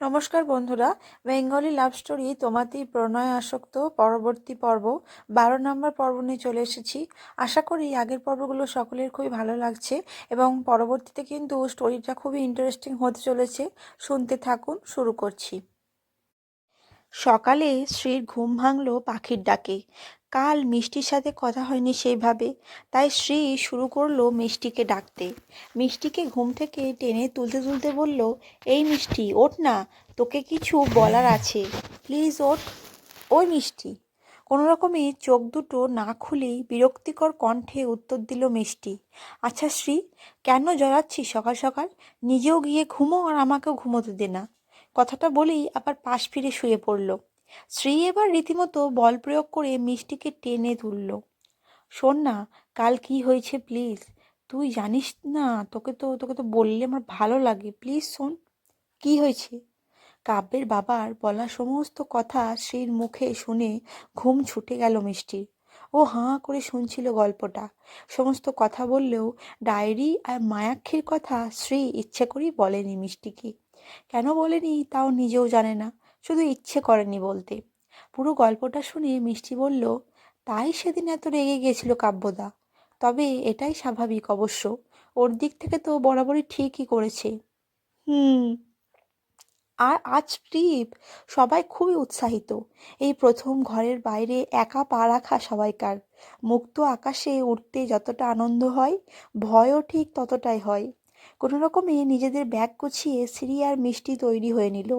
নমস্কার বন্ধুরা, Bengali love story তোমাতেই প্রণয় আসক্ত পরবর্তী পর্ব, বারো নম্বর পর্ব নিয়ে চলে এসেছি। আশা করি আগের পর্বগুলো সকলের খুবই ভালো লাগছে এবং পরবর্তীতে কিন্তু স্টোরিটা খুবই ইন্টারেস্টিং হতে চলেছে। শুনতে থাকুন, শুরু করছি। সকালে শ্রীর ঘুম ভাঙল পাখির ডাকে। কাল মিষ্টির সাথে কথা হয়নি সেইভাবে। তাই শ্রী শুরু করল মিষ্টিকে ডাকতে। মিষ্টিকে ঘুম থেকে টেনে তুলতে তুলতে বলল, এই মিষ্টি, ওঠ না, তোকে কিছু বলার আছে। প্লিজ ওঠ। ওই মিষ্টি? কোনো রকমে চোখ দুটো না খুলেই বিরক্তিকর কণ্ঠে উত্তর দিল মিষ্টি। আচ্ছা শ্রী, কেন জড়াচ্ছিস সকাল সকাল? নিজেও গিয়ে ঘুমো আর আমাকেও ঘুমোতে দে না। কথাটা বলেই আবার পাশ ফিরে শুয়ে পড়ল। শ্রী এবার রীতিমতো বল প্রয়োগ করে মিষ্টিকে টেনে তুলল শোন না, কাল কি হয়েছে প্লিজ? তুই জানিস না, তোকে তো তোকে তো বললে আমার ভালো লাগে। প্লিজ শোন, কি হয়েছে? কাব্যের বাবার বলা সমস্ত কথা শ্রীর মুখে শুনে ঘুম ছুটে গেল মিষ্টির। ও হাঁ করে শুনছিল গল্পটা। সমস্ত কথা বললেও ডায়েরি আর মায়াক্ষীর কথা শ্রী ইচ্ছে করেই বলেনি মিষ্টিকে। কেন বলেনি তাও নিজেও জানে না। শুধু ইচ্ছে করেনি বলতে। পুরো গল্পটা শুনে মিষ্টি বলল তাই সেদিন এত রেগে গিয়েছিল কাব্যদা। তবে এটাই স্বাভাবিক অবশ্য। ওর দিক থেকে তো বরাবরই ঠিকই করেছে। হুম। আর আজ ট্রিপ সবাই খুবই উৎসাহিত। এই প্রথম ঘরের বাইরে একা পা রাখা সবাইকার। মুক্ত আকাশে উঠতে যতটা আনন্দ হয় ভয়ও ঠিক ততটাই হয়। কোনো রকমে নিজেদের ব্যাগ গুছিয়ে শ্রী আর মিষ্টি তৈরি হয়ে নিল।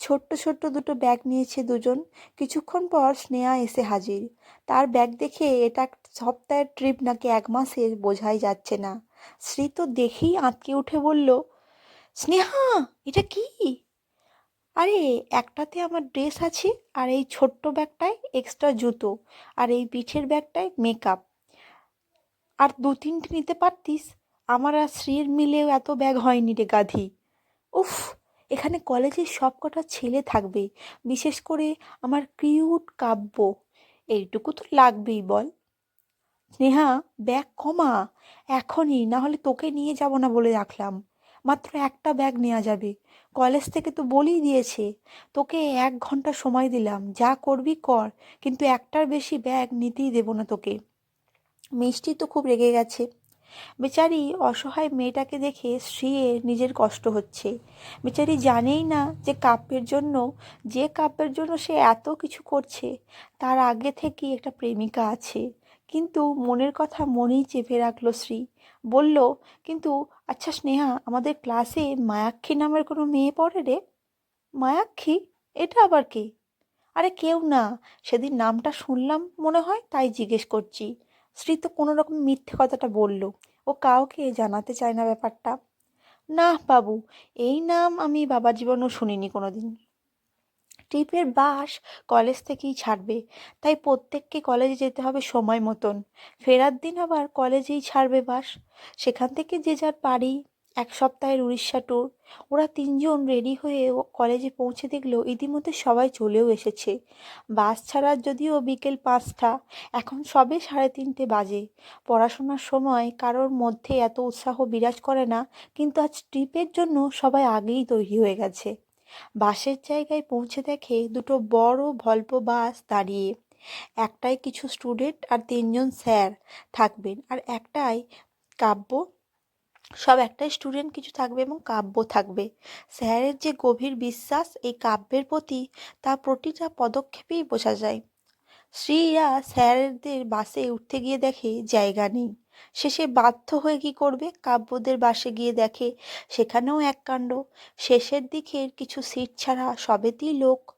ছোট্ট ছোট্ট দুটো ব্যাগ নিয়েছে দুজন। কিছুক্ষণ পর স্নেহা এসে হাজির। তার ব্যাগ দেখে এটা সপ্তাহের ট্রিপ নাকি এক মাসের বোঝাই যাচ্ছে না। শ্রী তো দেখেই আঁতকে উঠে বলল, স্নেহা, এটা কি? আরে, একটাতে আমার ড্রেস আছে আর এই ছোট্ট ব্যাগটায় এক্সট্রা জুতো আর এই পিঠের ব্যাগটায় মেকআপ আর দু তিনটে নিতে পারতিস? আমার আর শ্রীর মিলেও এত ব্যাগ হয়নি রে গাধি। উফ এখানে কলেজের সব কটা ছেলে থাকবে। বিশেষ করে আমার কিউট কাব্য। এইটুকু তো লাগবেই, বল। স্নেহা, ব্যাগ কমা। এখনই, না হলে তোকে নিয়ে যাব না বলে রাখলাম। মাত্র একটা ব্যাগ নেওয়া যাবে। কলেজ থেকে তো বলেই দিয়েছে। তোকে এক ঘণ্টা সময় দিলাম। যা করবি কর, কিন্তু একটার বেশি ব্যাগ নিতেই দেবো না তোকে। মিষ্টি তো খুব রেগে গেছে। বেচারি অসহায় মেয়েটাকে দেখে শ্রীয়ের নিজের কষ্ট হচ্ছে। বেচারি জানেই না যে কাব্যের জন্য, যে কাব্যের জন্য সে এত কিছু করছে, তার আগে থেকেই একটা প্রেমিকা আছে। কিন্তু মনের কথা মনেই চেপে রাখল শ্রী। বলল, কিন্তু আচ্ছা স্নেহা, আমাদের ক্লাসে মায়াক্ষী নামের কোনো মেয়ে পড়ে রে? মায়াক্ষী? এটা আবার কে? আরে কেউ না, সেদিন নামটা শুনলাম মনে হয়, তাই জিজ্ঞেস করছি। শ্রী তো কোনো রকম মিথ্যে কথাটা বলল। ও কাউকে জানাতে চায় না ব্যাপারটা। না বাবু, এই নাম আমি বাবার জীবনেও শুনিনি কোনো দিন ট্রিপের বাস কলেজ থেকেই ছাড়বে, তাই প্রত্যেককে কলেজে যেতে হবে সময় মতন। ফেরার দিন আবার কলেজেই ছাড়বে বাস। সেখান থেকে যে যার বাড়ি এক সপ্তাহের উড়িষ্যা ট্যুর ওরা তিনজন রেডি হয়ে কলেজে পৌঁছে দেখল ইতিমধ্যে সবাই চলেও এসেছে। বাস ছাড়ার যদিও বিকেল পাঁচটা, এখন সবে সাড়ে তিনটে বাজে। পড়াশোনার সময় কারোর মধ্যে এত উৎসাহ বিরাজ করে না, কিন্তু আজ ট্রিপের জন্য সবাই আগেই তৈরি হয়ে গেছে। বাসের জায়গায় পৌঁছে দেখে দুটো বড় ভল্প বাস দাঁড়িয়ে। একটাই কিছু স্টুডেন্ট আর তিনজন স্যার থাকবেন, আর একটাই কাব্য সব একটাই স্টুডেন্ট কিছু থাকবে এবং কাব্য থাকবে। স্যারের যে গভীর বিশ্বাস, এই কাব্যের প্রতি তা প্রতিটা পদক্ষেপেই বোঝা যায়। শ্রীরা স্যারদের বাসে উঠতে গিয়ে দেখে জায়গা নেই। শেষে বাধ্য হয়ে কি করবে? কাব্যদের বাসে গিয়ে দেখে সেখানেও এক কাণ্ড। শেষের দিকের কিছু সিট ছাড়া সবেতেই লোক।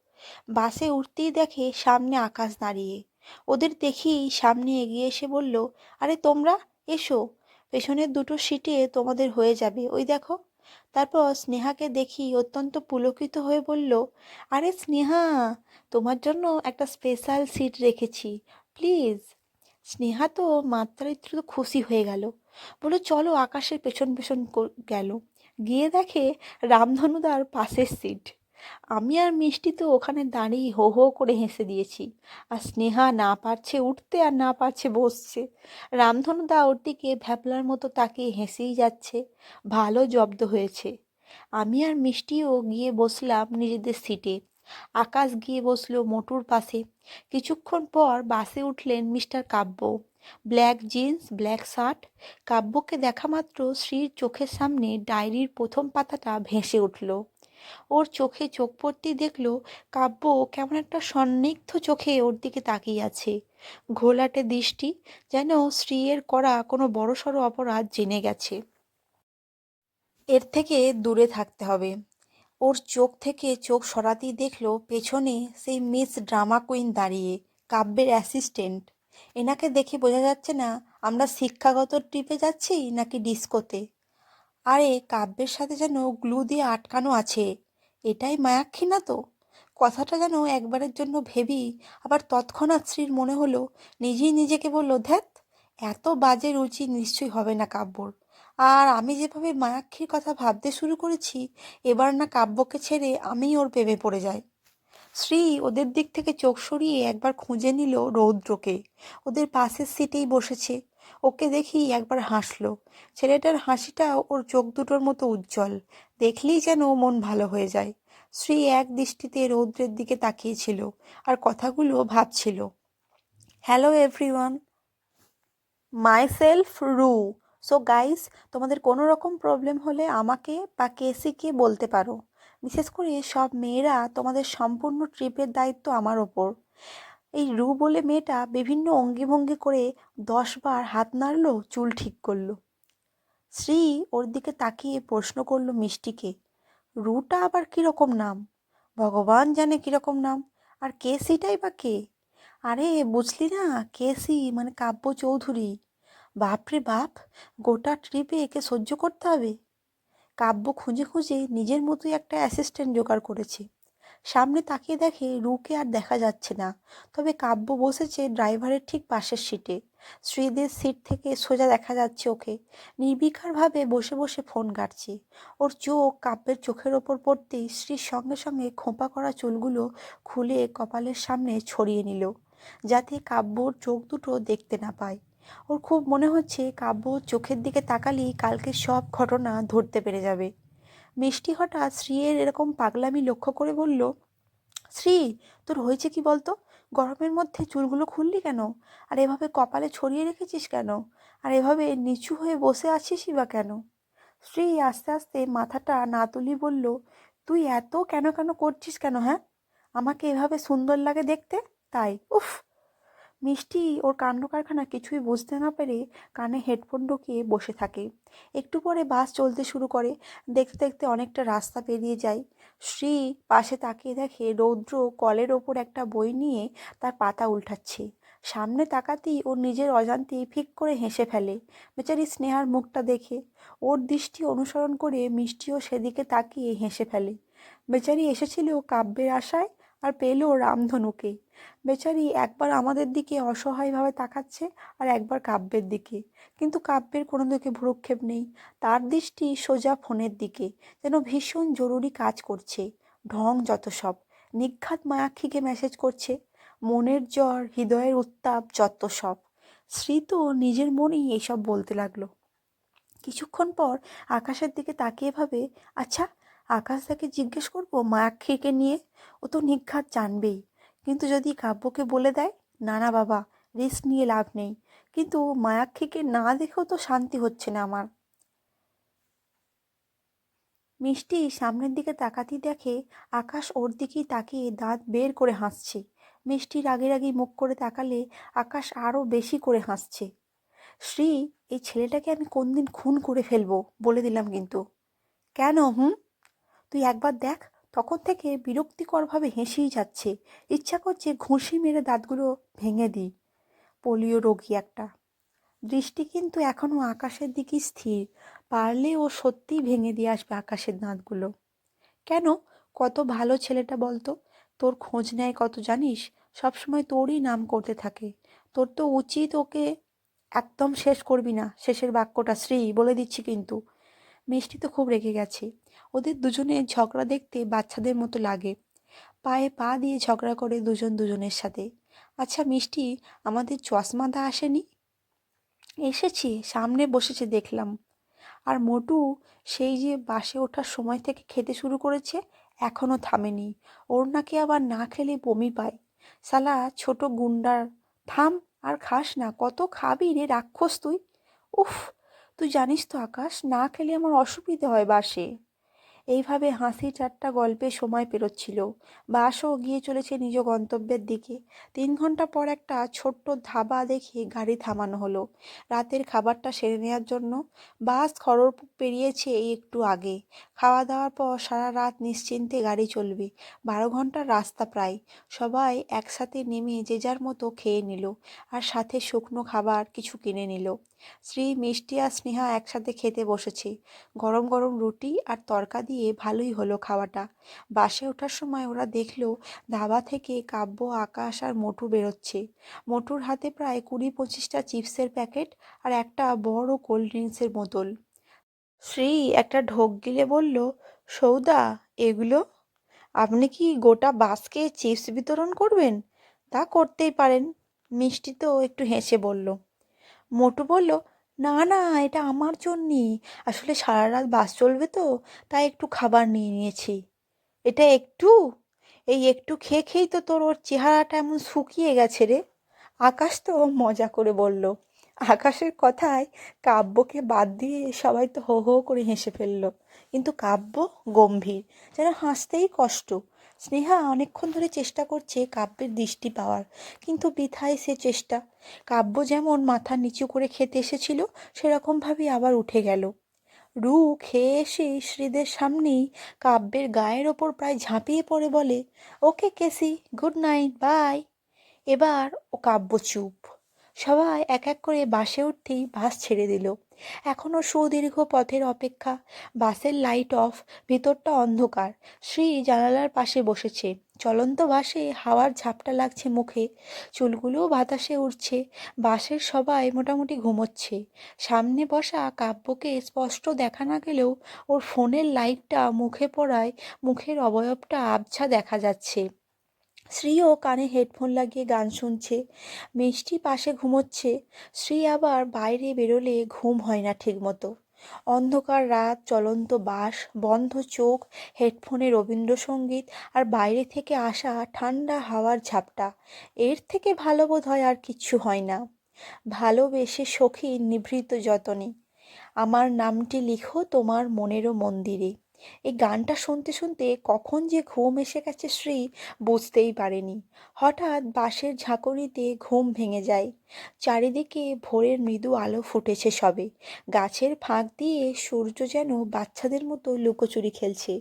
বাসে উঠতেই দেখে সামনে আকাশ দাঁড়িয়ে। ওদের দেখেই সামনে এগিয়ে এসে বলল, আরে তোমরা, এসো। পেছনের দুটো সিটে তোমাদের হয়ে যাবে। ওই দেখো। তারপর স্নেহাকে দেখি অত্যন্ত পুলকিত হয়ে বলল, আরে স্নেহা, তোমার জন্য একটা স্পেশাল সিট রেখেছি প্লিজ স্নেহা তো মাত্রাতিরিক্ত খুশি হয়ে গেল। বলো চলো আকাশের পেছন পেছন গেল। গিয়ে দেখে রামধনুদার পাশের সিট আমি আর মিষ্টি তো ওখানে দাঁড়িয়ে হো হো করে হেসে দিয়েছি। আর স্নেহা না পারছে উঠতে আর না পারছে বসছে। রামধনুদা ওর দিকে ভ্যাপলার মতো তাকিয়ে হেসেই যাচ্ছে। ভালো জব্দ হয়েছে। আমি আর মিষ্টিও গিয়ে বসলাম নিজেদের সিটে। আকাশ গিয়ে বসল মোটুর পাশে। কিছুক্ষণ পর বাসে উঠলেন mister Kavya. Black jeans, black shirt. কাব্যকে দেখা মাত্র শ্রীর চোখের সামনে ডায়েরির প্রথম পাতাটা ভেসে উঠল। ওর চোখে চোখ পড়তেই দেখল কাব্য কেমন একটা সন্নিগ্ধ চোখে ওর দিকে তাকিয়ে আছে। ঘোলাটে দৃষ্টি যেন স্ত্রীর করা কোনো বড়সড় অপরাধ জেনে গেছে। এর থেকে দূরে থাকতে হবে। ওর চোখ থেকে চোখ সরাতেই দেখল পেছনে সেই মিস ড্রামা কুইন দাঁড়িয়ে, কাব্যের অ্যাসিস্ট্যান্ট। এনাকে দেখে বোঝা যাচ্ছে না, আমরা শিক্ষাগত ট্রিপে যাচ্ছি নাকি ডিস্কোতে? আরে, কাব্যের সাথে যেন গ্লু দিয়ে আটকানো আছে। এটাই মায়াক্ষী না তো। কথাটা যেন একবারের জন্য ভেবি, আবার তৎক্ষণাৎ স্ত্রীর মনে হলো, নিজেই নিজেকে বলল ধ্যাত এত বাজে রুচি নিশ্চয়ই হবে না কাব্যর। আর আমি যেভাবে মায়াক্ষীর কথা ভাবতে শুরু করেছি, এবার না কাব্যকে ছেড়ে আমিই ওর প্রেমে পড়ে যাই। শ্রী ওদের দিক থেকে চোখ সরিয়ে একবার খুঁজে নিল রৌদ্রকে। ওদের পাশের সিটেই বসেছে। ওকে দেখি একবার হাসলো। ছেলেটার হাসিটা ওর চোখ দুটোর মতো উজ্জ্বল। দেখলেই যেন মন ভালো হয়ে যায়। শ্রী এক দৃষ্টিতে রৌদ্রের দিকে তাকিয়েছিল আর কথাগুলো ভাবছিল। Hello everyone myself Ru so guys তোমাদের কোনো রকম প্রবলেম হলে আমাকে বা কেসিকে বলতে পারো। বিশেষ করে সব মেয়েরা তোমাদের সম্পূর্ণ ট্রিপের দায়িত্ব আমার ওপর। এই রু বলে মেয়েটা বিভিন্ন অঙ্গিভঙ্গি করে দশবার হাত নাড়লো, চুল ঠিক করল। শ্রী ওর দিকে তাকিয়ে প্রশ্ন করল মিষ্টিকে, রুটা আবার কীরকম নাম? ভগবান জানে কীরকম নাম। আর কে সিটাই বা কে? আরে বুঝলি না কে সি মানে কাব্য চৌধুরী। বাপরে বাপ, গোটা ট্রিপে একে সহ্য করতে হবে। কাব্য খুঁজে খুঁজে নিজের মতোই একটা অ্যাসিস্ট্যান্ট জোগাড় করেছে। সামনে তাকিয়ে দেখে রুকে আর দেখা যাচ্ছে না। তবে কাব্য বসেছে ড্রাইভারের ঠিক পাশের সিটে। শ্রীদের সিট থেকে সোজা দেখা যাচ্ছে ওকে। নির্বিকারভাবে বসে বসে ফোন কাটছে ওর চোখ কাব্যের চোখের ওপর পড়তেই শ্রীর সঙ্গে সঙ্গে খোঁপা করা চুলগুলো খুলে কপালের সামনে ছড়িয়ে নিল, যাতে কাব্যর চোখ দুটো দেখতে না পায়। ওর খুব মনে হচ্ছে কাব্য চোখের দিকে তাকালেই কালকে সব ঘটনা ধরতে পেরে যাবে। মিষ্টি হঠাৎ শ্রীয়ের এরকম পাগলামি লক্ষ্য করে বলল শ্রী তোর হয়েছে কি বলতো? গরমের মধ্যে চুলগুলো খুললি কেন? আর এভাবে কপালে ছড়িয়ে রেখেছিস কেন? আর এভাবে নিচু হয়ে বসে আছিসই বা কেন? শ্রী আস্তে আস্তে মাথাটা না তুলি বলল, তুই এত কেন কেন করছিস কেন হ্যাঁ? আমাকে এভাবে সুন্দর লাগে দেখতে? তাই, উফ মিষ্টি, ওর কাণ্ড কারখানা কিছুই বুঝতে না পেরে কানে হেডফোন ঢুকিয়ে বসে থাকে। একটু পরে বাস চলতে শুরু করে। দেখতে দেখতে অনেকটা রাস্তা পেরিয়ে যায়। শ্রী পাশে তাকিয়ে দেখে রৌদ্র কলের ওপর একটা বই নিয়ে তার পাতা উল্টাচ্ছে। সামনে তাকাতেই ওর নিজের অজান্তেই ফিক করে হেসে ফেলে। বেচারি স্নেহার মুখটা দেখে। ওর দৃষ্টি অনুসরণ করে মিষ্টিও সেদিকে তাকিয়ে হেসে ফেলে। বেচারি এসেছিল কাব্যের আশায় আর পেল রামধনুকে। বেচারি একবার আমাদের দিকে অসহায়ভাবে তাকাচ্ছে আর একবার কাব্যের দিকে। কিন্তু কাব্যের কোনো দিকে ভ্রুক্ষেপ নেই। তার দৃষ্টি সোজা ফোনের দিকে, যেন ভীষণ জরুরি কাজ করছে। ঢং যত সব, নিঘাত মায়াক্ষীকে মেসেজ করছে। মনের জ্বর, হৃদয়ের উত্তাপ যত সব। শ্রী তো নিজের মনেই এইসব বলতে লাগল। কিছুক্ষণ পর আকাশের দিকে তাকিয়ে ভাবে আচ্ছা আকাশ তাকে জিজ্ঞেস করব মায়াক্ষীকে নিয়ে, ও তো নিঘাত জানবেই। কিন্তু যদি কাব্যকে বলে দেয়, না না বাবা, রিস্ক নিয়ে লাভ নেই। কিন্তু মায়াক্ষীকে না দেখেও তো শান্তি হচ্ছে না আমার। মিষ্টি সামনের দিকে তাকাতেই দেখে আকাশ ওর দিকেই তাকিয়ে দাঁত বের করে হাসছে। মিষ্টির রাগে রাগি মুখ করে তাকালে আকাশ আরও বেশি করে হাসছে। শ্রী, এই ছেলেটাকে আমি কোন দিন খুন করে ফেলব? বলে দিলাম কিন্তু। কেন, হুম? তুই একবার দেখ, তখন থেকে বিরক্তিকরভাবে হেসেই যাচ্ছে। ইচ্ছা করছে ঘুষি মেরে দাঁতগুলো ভেঙে দিই। পোলিও রোগী একটা। দৃষ্টি কিন্তু এখনও আকাশের দিকেই স্থির। পারলে ও সত্যিই ভেঙে দিয়ে আসবে আকাশের দাঁতগুলো। কেন? কত ভালো ছেলেটা বলতো? তোর খোঁজ নেয় কত জানিস? সবসময় তোরই নাম করতে থাকে। তোর তো উচিত ওকে একদম শেষ করবি না। শেষের বাক্যটা শ্রী বলে দিচ্ছি কিন্তু। মিষ্টি তো খুব রেগে গেছে। ওদের দুজনের ঝগড়া দেখতে বাচ্চাদের মতো লাগে। পায়ে পা দিয়ে ঝগড়া করে দুজন দুজনের সাথে। আচ্ছা মিষ্টি, আমাদের চশমাদা আসেনি? এসেছি, সামনে বসেছে, দেখলাম। আর মোটু, সেই যে বাসে ওঠার সময় থেকে খেতে শুরু করেছে এখনও থামেনি। ওর নাকি আবার না খেলে বমি পায়। সালা, ছোট গুন্ডার, থাম, আর খাস না, কত খাবি রে, রাক্ষস তুই। উফ, তুই জানিস তো আকাশ, না খেলে আমার অসুবিধে হয় বাসে। এইভাবে হাসি ঠাট্টা গল্পে সময় পেরোচ্ছিল। বাসও গিয়ে চলেছে নিজ গন্তব্যের দিকে। তিন ঘণ্টা পর একটা ছোট্ট ধাবা দেখে গাড়ি থামানো হলো। রাতের খাবারটা সেরে নেওয়ার জন্য বাস খড়রপুর পেরিয়েছে এই একটু আগে। খাওয়া দাওয়ার পর সারা রাত নিশ্চিন্তে গাড়ি চলবে। বারো ঘণ্টার রাস্তা প্রায়। সবাই একসাথে নেমে যে যার মতো খেয়ে নিল। আর সাথে শুকনো খাবার কিছু কিনে নিল। শ্রী মিষ্টি আর স্নেহা একসাথে খেতে বসেছে। গরম গরম রুটি আর তরকা দিয়ে ভালোই হলো খাওয়াটা। বাসে ওঠার সময় ওরা দেখল ধাবা থেকে কাব্য, আকাশ আর মোটু বেরোচ্ছে। মোটুর হাতে প্রায় কুড়ি পঁচিশটা চিপসের প্যাকেট আর একটা বড় কোল্ড ড্রিঙ্কসের বোতল। শ্রী একটা ঢোক গিলে বলল, সৌদা, এগুলো? আপনি কি গোটা বাসকে চিপস বিতরণ করবেন? তা করতেই পারেন। মিষ্টি তো একটু হেসে বলল মোটু বলল, না না, এটা আমার জন্যে। আসলে সারা রাত বাস চলবে তো, তাই একটু খাবার নিয়ে নিয়েছি। এটা একটু? এই একটু খেয়ে খেয়েই তো তোর ওর চেহারাটা এমন শুকিয়ে গেছে রে। আকাশ তো মজা করে বলল, আকাশের কথায় কাব্যকে বাদ দিয়ে সবাই তো হো হো করে হেসে ফেলল। কিন্তু কাব্য গম্ভীর, যেন হাসতেই কষ্ট। স্নেহা অনেকক্ষণ ধরে চেষ্টা করছে কাব্যের দৃষ্টি পাওয়ার, কিন্তু বৃথায় সে চেষ্টা। কাব্য যেমন মাথা নিচু করে খেতে এসেছিল, সেরকমভাবেই আবার উঠে গেল। রু খেয়ে এসে শ্রীদের সামনেই কাব্যের গায়ের ওপর প্রায় ঝাঁপিয়ে পড়ে বলে, okay KC, good night, bye. এবার ও কাব্য চুপ। সবাই এক এক করে বাসে উঠতেই বাস ছেড়ে দিল। এখনও সুদীর্ঘ পথের অপেক্ষা। বাসের লাইট অফ ভিতরটা অন্ধকার। শ্রী জানালার পাশে বসেছে। চলন্ত বাসে হাওয়ার ঝাপটা লাগছে মুখে। চুলগুলোও বাতাসে উঠছে বাসের সবাই মোটামুটি ঘুমোচ্ছে। সামনে বসা কাব্যকে স্পষ্ট দেখা না গেলেও ওর ফোনের লাইটটা মুখে পড়ায় মুখের অবয়বটা আবছা দেখা যাচ্ছে। শ্রীও কানে হেডফোন লাগিয়ে গান শুনছে, মিষ্টি পাশে ঘুমোচ্ছে, শ্রী আবার বাইরে বেরোলে ঘুম হয় না ঠিকমতো। অন্ধকার রাত, চলন্ত বাস, বন্ধ চোখ, হেডফোনে রবীন্দ্রসঙ্গীত আর বাইরে থেকে আসা ঠান্ডা হাওয়ার ঝাপটা, এর থেকে ভালো বোধ হয় আর কিচ্ছু হয় না। ভালোবেসে সখী নিভৃত যতনে, আমার নামটি লিখো তোমার মনেরও মন্দিরে। এই গানটা শুনতে শুনতে কখন যে ঘুম এসে গেছে শ্রী বুঝতেই পারেনি। হঠাৎ বাঁশের ঝাঁকুনিতে ঘুম ভেঙে যায়। চারিদিকে ভোরের মৃদু আলো ফুটেছে সবে। গাছের ফাঁক দিয়ে সূর্য যেন বাচ্চাদের মতো লুকোচুরি খেলছে।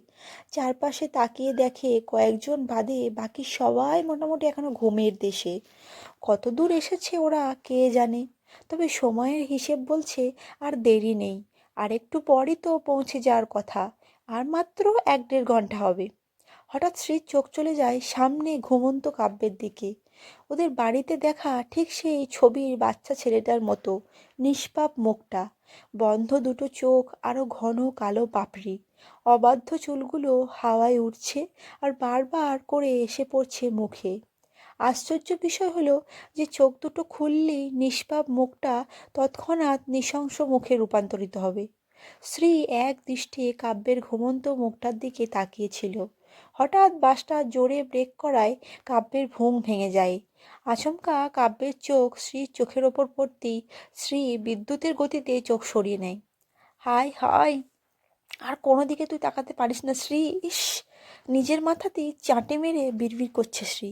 চারপাশে তাকিয়ে দেখে কয়েকজন বাদে বাকি সবাই মোটামুটি এখনও ঘুমের দেশে। কত দূর এসেছে ওরা কে জানে? তবে সময়ের হিসেব বলছে আর দেরি নেই। আর একটু পরই তো পৌঁছে যাওয়ার কথা। আর মাত্র এক দেড় ঘণ্টা হবে। হঠাৎ শ্রীর চোখ চলে যায় সামনে ঘুমন্ত কাব্যের দিকে। ওদের বাড়িতে দেখা ঠিক সেই ছবির বাচ্চা ছেলেটার মতো, নিষ্পাপ মুখটা। বন্ধ দুটো চোখ আরও ঘন কালো পাপড়ি। অবাধ্য চুলগুলো হাওয়ায় উঠছে আর বারবার করে এসে পড়ছে মুখে। আশ্চর্য বিষয় হলো যে চোখ দুটো খুললেই নিষ্পাপ মুখটা তৎক্ষণাৎ নৃশংস মুখে রূপান্তরিত হবে। শ্রী এক দৃষ্টে কাব্যের ঘুমন্ত মুখটার দিকে তাকিয়েছিল। হঠাৎ বাসটা জোরে ব্রেক করায় কাব্যের ঘুম ভেঙে যায়। আচমকা কাব্যের চোখ শ্রীর চোখের ওপর পড়তেই শ্রী বিদ্যুতের গতিতে চোখ সরিয়ে নেয়। হায় হায়, আর কোনো দিকে তুই তাকাতে পারিস না শ্রী, ইস, নিজের মাথাতেই চাঁটে মেরে বিড়বিড় করছে শ্রী।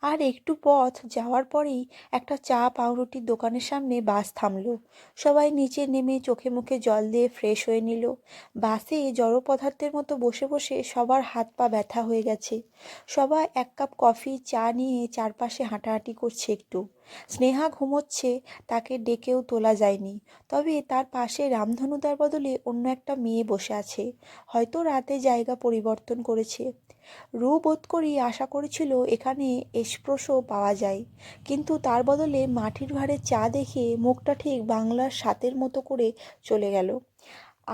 আর একটু পথ যাওয়ার পরেই একটা চা পাউরুটির দোকানের সামনে বাস থামল। সবাই নিচে নেমে চোখে মুখে জল দিয়ে ফ্রেশ হয়ে নিল। বাসে জড় পদার্থের মতো বসে বসে সবার হাত পা ব্যথা হয়ে গেছে। সবাই এক কাপ কফি, চা নিয়ে চারপাশে হাঁটাহাঁটি করছে একটু। স্নেহা ঘুমোচ্ছে, তাকে ডেকেও তোলা যায়নি। তবে তার পাশে রামধনুদার বদলে অন্য একটা মেয়ে বসে আছে। হয়তো রাতে জায়গা পরিবর্তন করেছে। রু বোধ করি আশা করেছিল এখানে এসপ্রোসো পাওয়া যায়। কিন্তু তার বদলে মাটির ভাঁড়ে চা দেখে মুখটা ঠিক বাংলার সাতের মতো করে চলে গেল।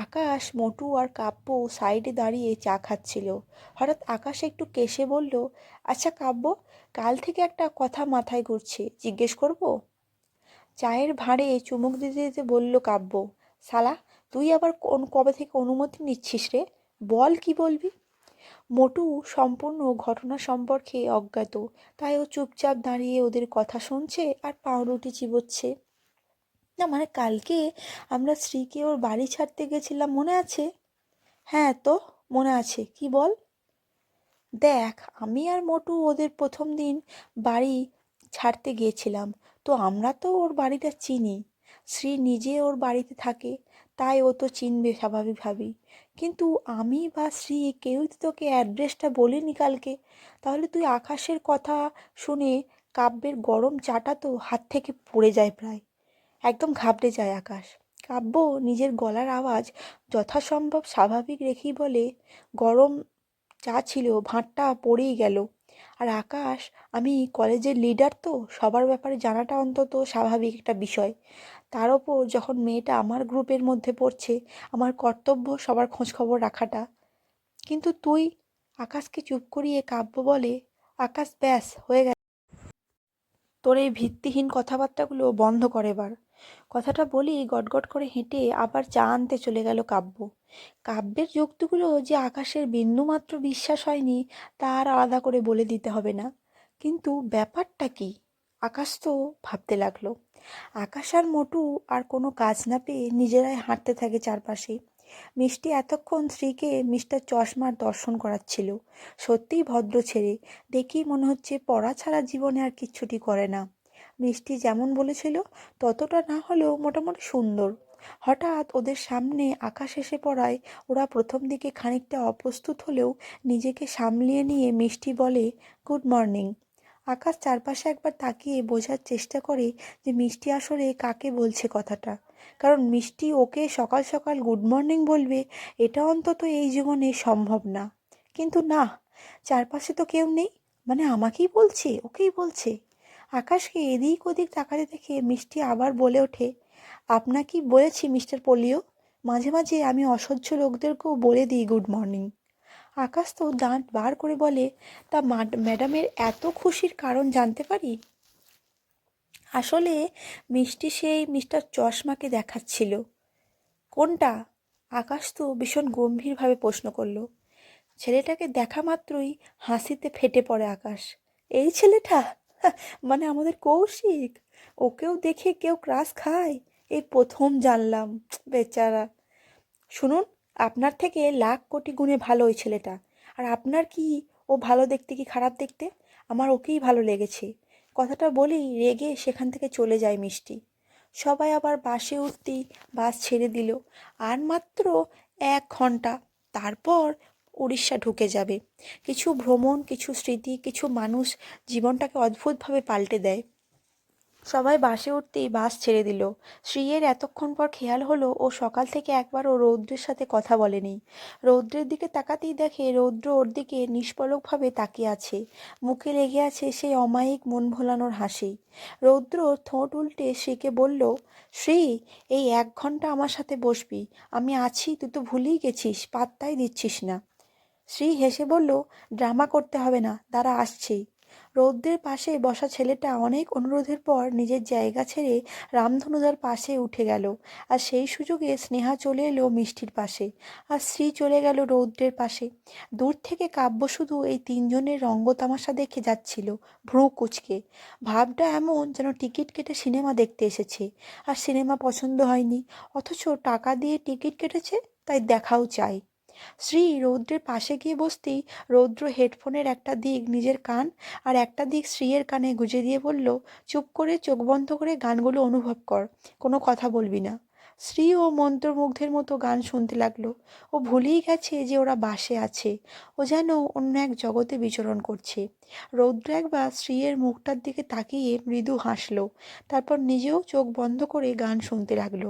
আকাশ মোটু আর কাব্য সাইডে দাঁড়িয়ে চা খাচ্ছিল। হঠাৎ আকাশ একটু কেশে বলল আচ্ছা কাব্য, কাল থেকে একটা কথা মাথায় ঘুরছে, জিজ্ঞেস করব? চায়ের ভাঁড়ে চুমুক দিতে দিতে বলল কাব্য, সালা, তুই আবার কোন, কবে থেকে অনুমতি নিচ্ছিস রে? বল কি বলবি? মোটু সম্পূর্ণ ঘটনা সম্পর্কে অজ্ঞাত। তাই ও চুপচাপ দাঁড়িয়ে ওদের কথা শুনছে আর পাউরুটি চিবোচ্ছে। না মানে কালকে আমরা স্ত্রীকে ওর বাড়ি ছাড়তে গেছিলাম, মনে আছে? হ্যাঁ তো, মনে আছে। কি বল? দেখ, আমি আর মোটু ওদের প্রথম দিন বাড়ি ছাড়তে গিয়েছিলাম। তো আমরা তো ওর বাড়িটা চিনি। শ্রী নিজে ওর বাড়িতে থাকে, তাই ও তো চিনবে স্বাভাবিকভাবেই। কিন্তু আমি বা শ্রী কেউ তো তোকে অ্যাড্রেসটা বলিনি কালকে। তাহলে তুই আকাশের কথা শুনে কাব্যের গরম চাটা তো হাত থেকে পড়ে যায় প্রায়। একদম ঘাবড়ে যায় আকাশ। কাব্য নিজের গলার আওয়াজ যথাসম্ভব স্বাভাবিক রেখেই বলে, গরম চা ছিল ভাঁটটা পড়েই গেল। আর আকাশ, আমি কলেজের লিডার তো, সবার ব্যাপারে জানাটা অন্তত স্বাভাবিক একটা বিষয়। তার ওপর যখন মেয়েটা আমার গ্রুপের মধ্যে পড়ছে, আমার কর্তব্য সবার খোঁজখবর রাখাটা। কিন্তু তুই আকাশকে চুপ করিয়ে কাব্য বলে, আকাশ ব্যাস, হয়ে গেছে। তোর এই ভিত্তিহীন কথাবার্তাগুলো বন্ধ কর এবার। কথাটা বলি গটগট করে হেঁটে আবার চা আনতে চলে গেল কাব্য। কাব্যের যুক্তিগুলো যে আকাশের বিন্দুমাত্র বিশ্বাস হয়নি, তা আর আলাদা করে বলে দিতে হবে না। কিন্তু ব্যাপারটা কি? আকাশ তো ভাবতে লাগল। আকাশ আর মোটু আর কোনো কাজ না পেয়ে নিজেরাই হাঁটতে থাকে চারপাশে। মিষ্টি এতক্ষণ স্ত্রীকে মিস্টার চশমার দর্শন করাচ্ছিল। সত্যিই ভদ্র ছেড়ে দেখি মনে হচ্ছে পড়া ছাড়া জীবনে আর কিচ্ছুটি করে না। মিষ্টি যেমন বলেছিল, ততটা না হলেও মোটামুটি সুন্দর। হঠাৎ ওদের সামনে আকাশ এসে পড়ায়, ওরা প্রথম দিকে খানিকটা অপ্রস্তুত হলেও নিজেকে সামলিয়ে নিয়ে মিষ্টি বলে, গুড মর্নিং। আকাশ চারপাশে একবার তাকিয়ে বোঝার চেষ্টা করে যে মিষ্টি আসলে কাকে বলছে কথাটা। কারণ মিষ্টি ওকে সকাল সকাল গুড মর্নিং বলবে, এটা অন্তত এই জীবনে সম্ভব না। কিন্তু না, চারপাশে তো কেউ নেই মানে আমাকেই বলছে, ওকেই বলছে। আকাশকে এদিক ওদিক তাকাতে দেখে মিষ্টি আবার বলে ওঠে আপনাকেই বলেছি মিস্টার পোলিও? মাঝে মাঝে আমি অসহ্য লোকদেরকেও বলে দিই গুড মর্নিং আকাশ তো দাঁত বার করে বলে, তা ম্যাডামের এত খুশির কারণ জানতে পারি? আসলে মিষ্টি সেই মিস্টার চশমাকে দেখাচ্ছিল। কোনটা? আকাশ তো ভীষণ গম্ভীরভাবে প্রশ্ন করল। ছেলেটাকে দেখা মাত্রই হাসিতে ফেটে পড়ে আকাশ। এই ছেলেটা? মানে আমাদের কৌশিক? ওকেও দেখে কেউ ক্রাশ খায়? এই প্রথম জানলাম, বেচারা। শুনুন, আপনার থেকে লাখ কোটি গুণে ভালো ওই ছেলেটা। আর আপনার কি? ও ভালো দেখতে কি খারাপ দেখতে? আমার ওকেই ভালো লেগেছে। কথাটা বলেই রেগে সেখান থেকে চলে যায় মিষ্টি। সবাই আবার বাসে উঠতেই বাস ছেড়ে দিল। আর মাত্র এক ঘণ্টা তারপর উড়িষ্যা ঢুকে যাবে। কিছু ভ্রমণ, কিছু স্মৃতি, কিছু মানুষ জীবনটাকে অদ্ভুতভাবে পাল্টে দেয়। সবাই বাসে উঠতেই বাস ছেড়ে দিল। শ্রীয়ের এতক্ষণ পর খেয়াল হলো, ও সকাল থেকে একবারও রৌদ্রের সাথে কথা বলেনি। রৌদ্রের দিকে তাকাতেই দেখে রৌদ্র ওর দিকে নিষ্পলকভাবে তাকিয়ে আছে। মুখে লেগে আছে সেই অমায়িক মন ভোলানোর হাসি। রৌদ্র ঠোঁট উল্টে শ্রীকে বলল, শ্রী, এই এক ঘণ্টা আমার সাথে বসবি। আমি আছি, তুই তো ভুলেই গেছিস, পাত্তাই দিচ্ছিস না। শ্রী হেসে বলল, ড্রামা করতে হবে না তারা আসছেই রৌদ্রের পাশে বসা ছেলেটা অনেক অনুরোধের পর নিজের জায়গা ছেড়ে রামধনুদার পাশে উঠে গেল। আর সেই সুযোগে স্নেহা চলে এলো মিষ্টির পাশে। আর শ্রী চলে গেল রৌদ্রের পাশে। দূর থেকে কাব্য শুধু এই তিনজনের রঙ্গতামাশা দেখে যাচ্ছিল, ভ্রু কুচকে। ভাবটা এমন যেন টিকিট কেটে সিনেমা দেখতে এসেছে। আর সিনেমা পছন্দ হয়নি, অথচ টাকা দিয়ে টিকিট কেটেছে, তাই দেখাও চাই। শ্রী রৌদ্রের পাশে গিয়ে বসতেই রৌদ্র হেডফোনের একটা দিক নিজের কান আর একটা দিক শ্রীয়ের কানে গুজে দিয়ে বলল, চুপ করে চোখ বন্ধ করে গানগুলো অনুভব কর, কোনো কথা বলবি না। শ্রী ও মন্ত্রমুগ্ধের মতো গান শুনতে লাগল। ও ভুলেই গেছে যে ওরা বাসে আছে। ও যেন অন্য এক জগতে বিচরণ করছে। রৌদ্র একবার শ্রীয়ের মুখটার দিকে তাকিয়ে মৃদু হাসলো। তারপর নিজেও চোখ বন্ধ করে গান শুনতে লাগল।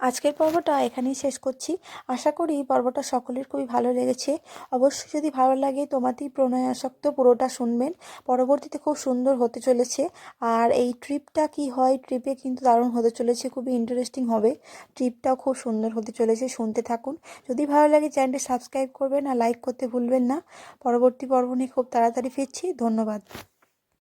আজকের পর্বটা এখানেই শেষ করছি। আশা করি পর্বটা সকলের খুবই ভালো লেগেছে। অবশ্যই যদি ভালো লাগে তোমাতেই প্রণয়াসক্ত পুরোটা শুনবেন। পরবর্তীতে খুব সুন্দর হতে চলেছে। আর এই ট্রিপটা কি হয়? ট্রিপে কিন্তু দারুণ হতে চলেছে, খুবই ইন্টারেস্টিং হবে। ট্রিপটাও খুব সুন্দর হতে চলেছে, শুনতে থাকুন। যদি ভালো লাগে চ্যানেলটি সাবস্ক্রাইব করবেন আর লাইক করতে ভুলবেন না। পরবর্তী পর্ব নিয়ে খুব তাড়াতাড়ি ফিরছি। ধন্যবাদ।